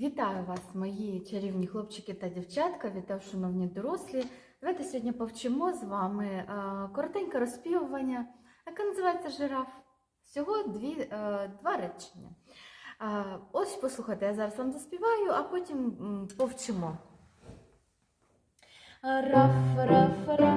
Вітаю вас, мої чарівні хлопчики та дівчатка. Вітаю, шановні дорослі. Давайте сьогодні повчимо з вами е, коротеньке розпівування, яке називається жираф. Всього дві, е, два речення. Е, Ось послухайте, я зараз вам заспіваю, а потім повчимо. Раф, раф, раф,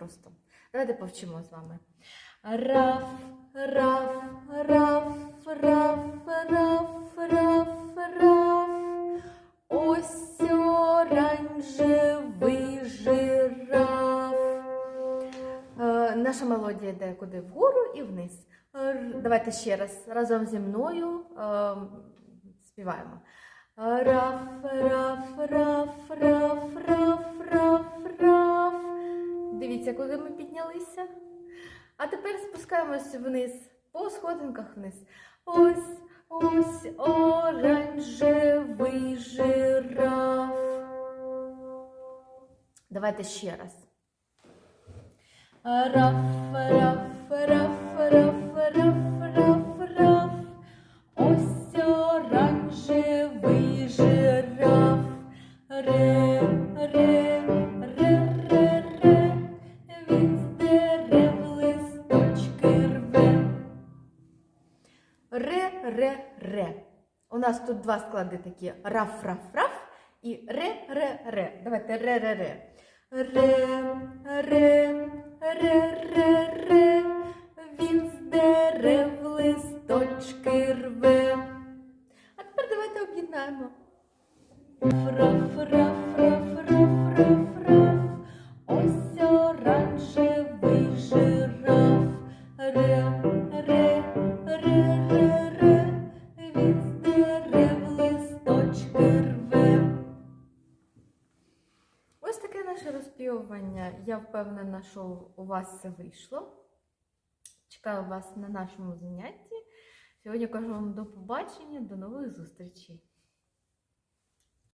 просто. Давайте повчимо з вами. Раф, раф, раф, раф, раф, раф, раф. Ось оранжевий жираф. Е, наша мелодія йде куди вгору і вниз. Давайте ще раз разом зі мною е, співаємо. Раф, раф, раф, раф, раф, раф, Куди ми піднялися. А тепер спускаємось вниз, по сходинках вниз. Ось, ось оранжевий жираф. Давайте ще раз. Раф, раф, раф, раф, раф, раф, раф. Ось оранжевий жираф. Ре, ре, ре. У нас тут два склади такі: раф, раф, раф і ре, ре, ре. Давайте ре, ре, ре. Ре, ре, ре, ре, ре. Він з дерев листочки рве. А тепер давайте об'єднаємо. Раф, наше розпівування. Я впевнена, що у вас все вийшло. Чекаю вас на нашому занятті. Сьогодні кажу вам до побачення, до нових зустрічей.